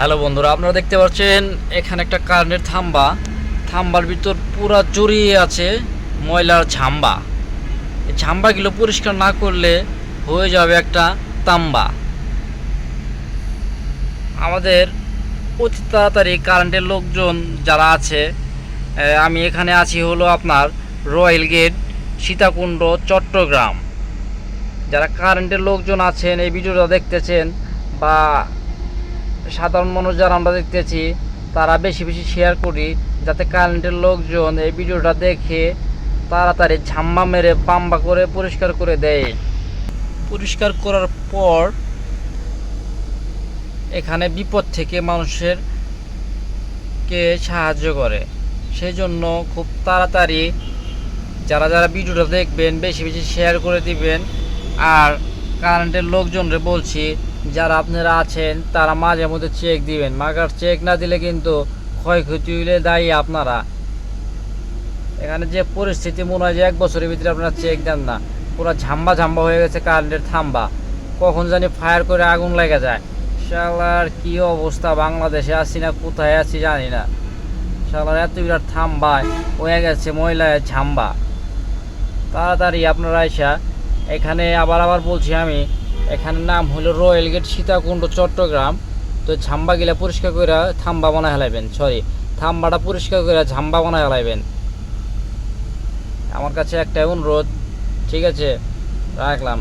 Hello বন্ধুরা, আপনারা দেখতে পাচ্ছেন এখানে একটা কারেন্টের থাম্বা। থাম্বার ভিতর পুরা জড়িয়ে আছে ময়লার ঝাম্বা। এই ঝাম্বাগুলো পরিষ্কার না করলে হয়ে যাবে একটা তাম্বা। আমাদের অতি তাড়াতাড়ি কারেন্টের লোকজন যারা আছে আমি এখানে আছি হলো আপনার রয়্যাল গেট, সীতাকুণ্ড, চট্টগ্রাম। যারা কারেন্টের লোকজন আছেন, এই ভিডিওটা দেখতেছেন বা সাধারণ মানুষ যারা আমরা দেখতেছি, তারা বেশি বেশি শেয়ার করি, যাতে কারেন্টের লোকজন এই ভিডিওটা দেখে তাড়াতাড়ি ঝাম্মা মেরে পাম্বা করে পরিষ্কার করে দেয়। পরিষ্কার করার পর এখানে বিপদ থেকে মানুষের কে সাহায্য করে। সেই জন্য খুব তাড়াতাড়ি যারা যারা ভিডিওটা দেখবেন, বেশি বেশি শেয়ার করে দিবেন। আর কারেন্টের লোকজনরে বলছি যারা আপনারা আছেন, তারা মাঝে মধ্যে চেক দিবেন। মাগার চেক না দিলে কিন্তু ক্ষয়ক্ষতি হইলে দায়ী আপনারা। এখানে যে পরিস্থিতি মনে হয় যে এক বছরের ভিতরে আপনারা চেক দেন না। পুরো ঝাম্বা ঝাম্বা হয়ে গেছে কারেন্টের থাম্বা। কখন জানি ফায়ার করে আগুন লেগে যায়। শালার কি অবস্থা বাংলাদেশে আছি না, কোথায় আছি জানি না। শালার এত বিরাট থাম্বায় হয়ে গেছে মহিলায় ঝাম্বা। তাড়াতাড়ি আপনারা আইসা, এখানে আবার আবার বলছি আমি এখানের নাম হলো রয়্যাল গেট সীতাকুণ্ড, চট্টগ্রাম। তো ঝাম্বা গিলা পরিষ্কার করে থাম্বা বানায় হেলাইবেন সরি থাম্বাটা পরিষ্কার করে ঝাম্বা বানায় হেলাইবেন আমার কাছে একটা অনুরোধ, ঠিক আছে? রাখলাম।